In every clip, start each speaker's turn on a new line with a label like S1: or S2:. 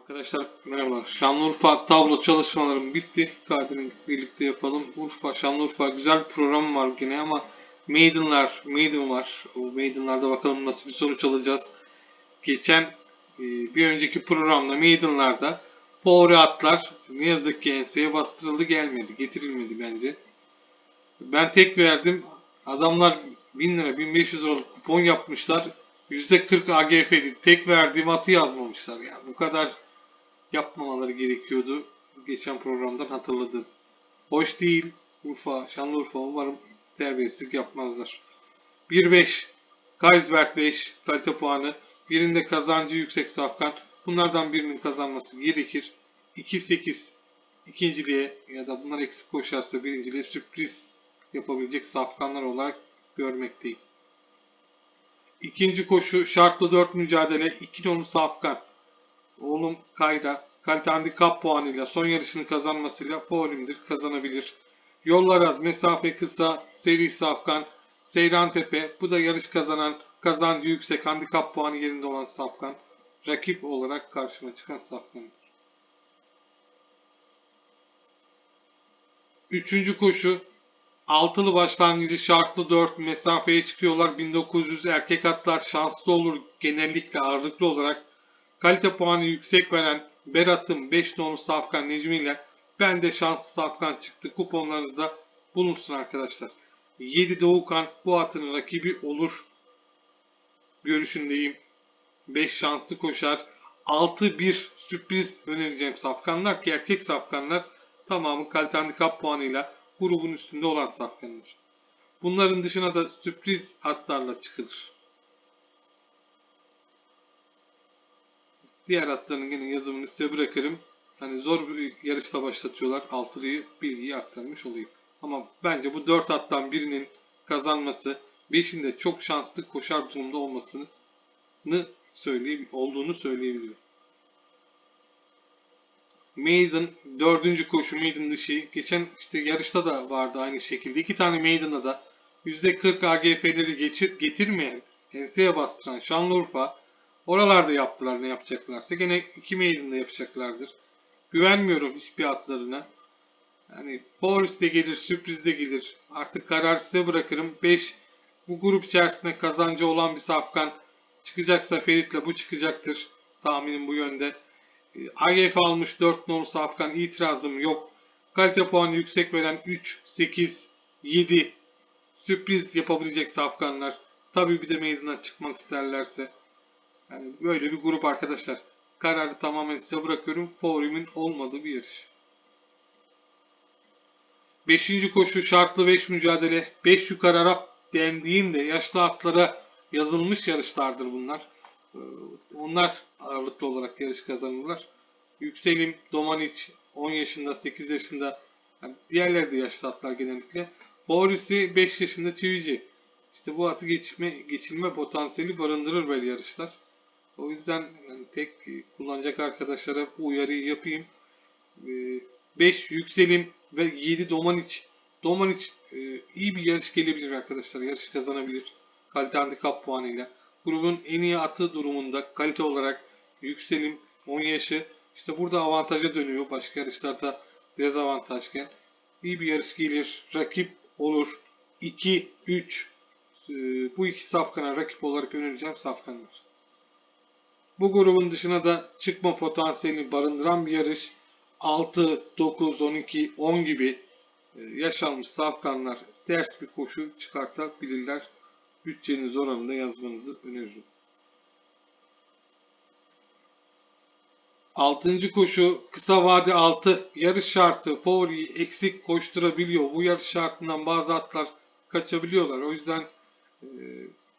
S1: Arkadaşlar merhabalar. Şanlıurfa tablo çalışmalarım bitti. Kadir'in birlikte yapalım. Urfa, Şanlıurfa güzel bir program var gene ama Maiden'lar, Maiden var. O Maiden'larda bakalım nasıl bir sonuç alacağız. Geçen e, bir önceki programda Maiden'larda Power atlar ne yazık ki enseye bastırıldı gelmedi. Getirilmedi bence. Ben tek verdim. Adamlar 1000 lira 1500 liralık kupon yapmışlar. %40 AGF'di. Tek verdiğim atı yazmamışlar. Yani bu kadar yapmamaları gerekiyordu. Geçen programdan hatırladım. Hoş değil. Urfa, Şanlıurfa umarım terbiyesizlik yapmazlar. 1-5. Kaysberg 5. Kalite puanı. Birinde kazancı yüksek Safkan. Bunlardan birinin kazanması gerekir. 2-8. ikinciliğe ya da bunlar eksik koşarsa birinciliğe sürpriz yapabilecek safkanlar olarak görmekteyim. İkinci koşu şartlı 4 mücadele 2 nolu Safkan. Oğlum Kayra kalite handikap puanıyla son yarışını kazanmasıyla Paulim'dir kazanabilir. Yollar az, mesafe kısa, seri Safkan, Seyran Tepe bu da yarış kazanan kazancı yüksek handikap puanı yerinde olan Safkan. Rakip olarak karşıma çıkan Safkan. Üçüncü koşu Altılı başlangıcı şartlı 4 mesafeye çıkıyorlar. 1900 erkek atlar şanslı olur genellikle ağırlıklı olarak. Kalite puanı yüksek veren Berat'ın 5 nolu Safkan Necmi ile ben de şanslı Safkan çıktı. Kuponlarınızda bulunsun arkadaşlar. 7 Doğukan bu atın rakibi olur. Görüşündeyim. 5 şanslı koşar. 6-1 sürpriz önereceğim safkanlar ki erkek safkanlar tamamı kalite handikap puanıyla grubun üstünde olan safkanlar. Bunların dışına da sürpriz atlarla çıkılır. Diğer atların yine yazımını size bırakırım. Hani zor bir yarışla başlatıyorlar. Altılıyı bilgiyi aktarmış olayım. Ama bence bu dört attan birinin kazanması, beşinde çok şanslı koşar durumda olmasını söyleyeyim, olduğunu söyleyebilirim. Maiden dördüncü koşu Maiden dışı. Geçen işte yarışta da vardı aynı şekilde. İki tane Maiden'da da %40 AGF'leri getirmeyen, enseye bastıran Şanlıurfa oralarda yaptılar ne yapacaklarsa. Gene iki Maiden'da yapacaklardır. Güvenmiyorum hiçbir atlarına. Yani Boris de gelir, sürpriz de gelir. Artık karar size bırakırım. 5 bu grup içerisinde kazancı olan bir safkan çıkacaksa Ferit'le bu çıkacaktır. Tahminim bu yönde. AGF almış 4 nolu Safkan itirazım yok. Kalite puanı yüksek veren 3, 8, 7 sürpriz yapabilecek Safkanlar. Tabii bir de meydana çıkmak isterlerse. Yani böyle bir grup arkadaşlar. Kararı tamamen size bırakıyorum. Forum'un olmadığı bir yarış. Beşinci koşu şartlı 5 mücadele. 5 yukarı Arap dendiğinde yaşlı atlara yazılmış yarışlardır bunlar. Ee, Onlar ağırlıklı olarak yarış kazanırlar. Yükselim, Domaniç 10 yaşında, 8 yaşında. Yani diğerleri de yaşlı atlar genellikle. Boris'i 5 yaşında çivici. İşte bu atı geçme, geçilme potansiyeli barındırır böyle yarışlar. O yüzden tek kullanacak arkadaşlara bu uyarıyı yapayım. 5 yükselim ve 7 Domaniç. Domaniç e, iyi bir yarış gelebilir arkadaşlar. Yarışı kazanabilir. Kalite handikap puanıyla. Grubun en iyi atı durumunda kalite olarak yükselim 10 yaşı. İşte burada avantaja dönüyor. Başka yarışlarda dezavantajken. İyi bir yarış gelir. Rakip olur. 2, 3 e, bu iki safkana rakip olarak önereceğim safkanlar. Bu grubun dışına da çıkma potansiyelini barındıran bir yarış. 6, 9, 12, 10 gibi e, yaşanmış safkanlar ters bir koşu çıkartabilirler. Bütçeniz oranında yazmanızı öneririm. Altıncı koşu kısa vade 6 yarış şartı Fowley'i eksik koşturabiliyor. Bu yarış şartından bazı atlar kaçabiliyorlar. O yüzden e,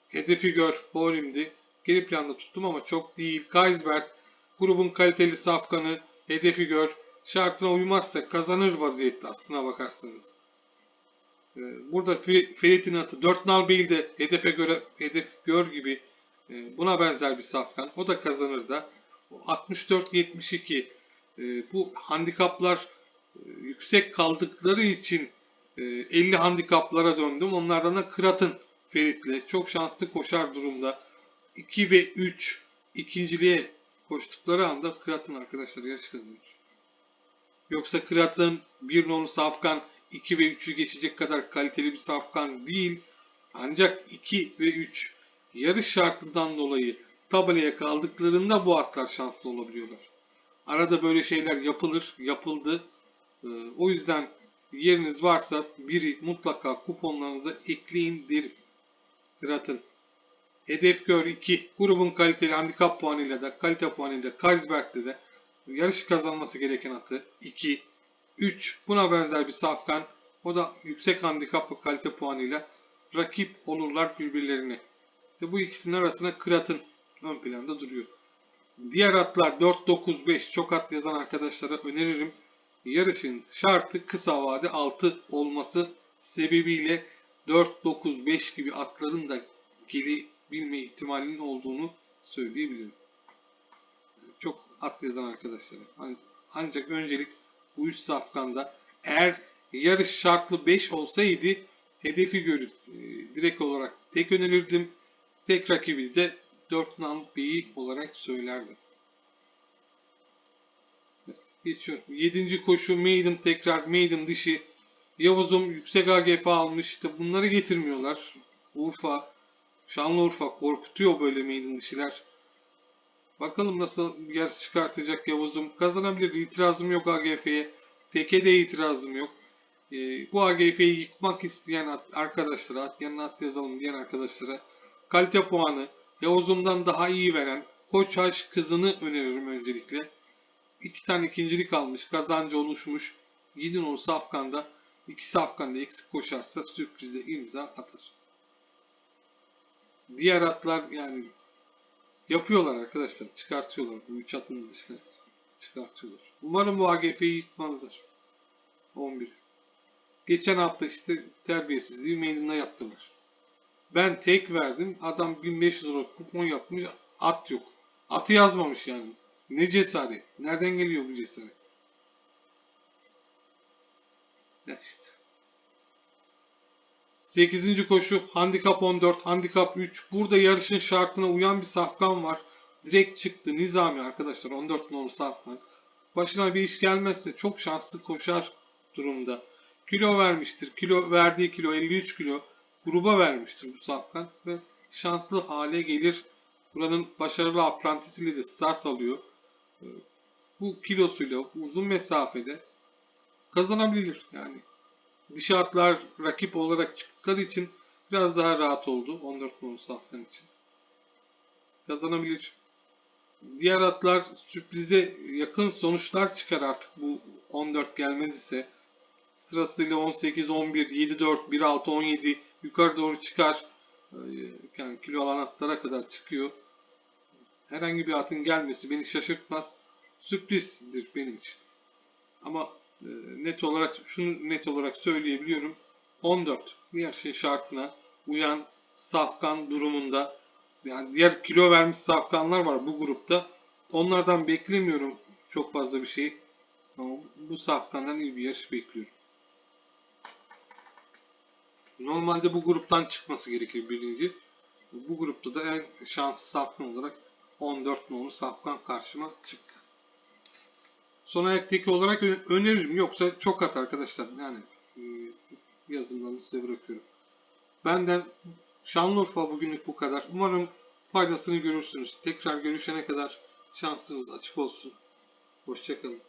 S1: hedefi gör Fowley'imdi. Geri planda tuttum ama çok değil. Kaisberg grubun kaliteli safkanı hedefi gör. Şartına uymazsa kazanır vaziyette aslına bakarsanız. E, burada Ferit'in atı 4 nal de hedefe göre hedef gör gibi e, buna benzer bir safkan. O da kazanır da. 64-72 e, bu handikaplar e, yüksek kaldıkları için e, 50 handikaplara döndüm. Onlardan da Kırat'ın Ferit'le çok şanslı koşar durumda. 2 ve 3 ikinciliğe koştukları anda Kırat'ın arkadaşlar yarış kazanır. Yoksa Kırat'ın bir nolu safkan 2 ve 3'ü geçecek kadar kaliteli bir safkan değil. Ancak 2 ve 3 yarış şartından dolayı tabelaya kaldıklarında bu atlar şanslı olabiliyorlar. Arada böyle şeyler yapılır, yapıldı. Ee, o yüzden yeriniz varsa biri mutlaka kuponlarınıza ekleyin derim. Kırat'ın. Hedef Gör 2 grubun kaliteli handikap puanıyla da kalite puanıyla Kaisberg'de de yarışı kazanması gereken atı 2 3 buna benzer bir safkan o da yüksek handikap ve kalite puanıyla rakip olurlar birbirlerine. İşte bu ikisinin arasında Kırat'ın ön planda duruyor. Diğer atlar 4-9-5 çok at yazan arkadaşlara öneririm. Yarışın şartı kısa vade 6 olması sebebiyle 4-9-5 gibi atların da gelebilme ihtimalinin olduğunu söyleyebilirim. Çok at yazan arkadaşlara. An- Ancak öncelik bu üst safkanda eğer yarış şartlı 5 olsaydı hedefi görüp e, direkt olarak tek önerirdim. Tek rakibi de 4 nam B'yi olarak söylerdim. Evet, geçiyorum. 7. koşu Maiden tekrar Maiden dişi. Yavuz'um yüksek AGF almış. İşte bunları getirmiyorlar. Urfa, Şanlıurfa korkutuyor böyle Maiden dişiler. Bakalım nasıl bir yarış çıkartacak Yavuz'um. Kazanabilir. İtirazım yok AGF'ye. Teke de itirazım yok. Ee, bu AGF'yi yıkmak isteyen arkadaşlara, at yanına at yazalım diyen arkadaşlara kalite puanı Yavuz'umdan daha iyi veren Koç Haş kızını öneririm öncelikle. İki tane ikincilik almış, kazancı oluşmuş. 7 nolu Safkan'da iki Safkan'da eksik koşarsa sürprize imza atar. Diğer atlar yani yapıyorlar arkadaşlar. Çıkartıyorlar. Bu üç atın dışına çıkartıyorlar. Umarım bu AGF'yi yıkmazlar. 11. Geçen hafta işte terbiyesizliği meydanına yaptılar. Ben tek verdim. Adam 1500 lira kupon yapmış. At yok. Atı yazmamış yani. Ne cesaret. Nereden geliyor bu cesaret? Ya işte. 8. koşu handikap 14, handikap 3. Burada yarışın şartına uyan bir safkan var. Direkt çıktı Nizami arkadaşlar 14 nolu safkan. Başına bir iş gelmezse çok şanslı koşar durumda. Kilo vermiştir. Kilo verdiği kilo 53 kilo. Gruba vermiştir bu safkan ve şanslı hale gelir. Buranın başarılı aprantisiyle de start alıyor. Ee, Bu kilosuyla uzun mesafede kazanabilir yani dişi atlar rakip olarak çıktıkları için biraz daha rahat oldu 14 nolu safkan için. Kazanabilir. Diğer atlar sürprize yakın sonuçlar çıkar artık bu 14 gelmez ise. Sırasıyla 18, 11, 7, 4, 1, 6, 17 yukarı doğru çıkar. Ee, Yani kilo alan atlara kadar çıkıyor. Herhangi bir atın gelmesi beni şaşırtmaz. Sürprizdir benim için. Ama net olarak şunu net olarak söyleyebiliyorum. 14 diğer şey şartına uyan safkan durumunda yani diğer kilo vermiş safkanlar var bu grupta. Onlardan beklemiyorum çok fazla bir şey. Ama bu safkandan iyi bir yarış bekliyorum. Normalde bu gruptan çıkması gerekir birinci. Bu grupta da en şanslı safkan olarak 14 nolu safkan karşıma çıktı. Son ayaktaki olarak öneririm. Yoksa çok at arkadaşlar. Yani e, yazımlarını size bırakıyorum. Benden Şanlıurfa bugünlük bu kadar. Umarım faydasını görürsünüz. Tekrar görüşene kadar şansınız açık olsun. Hoşçakalın.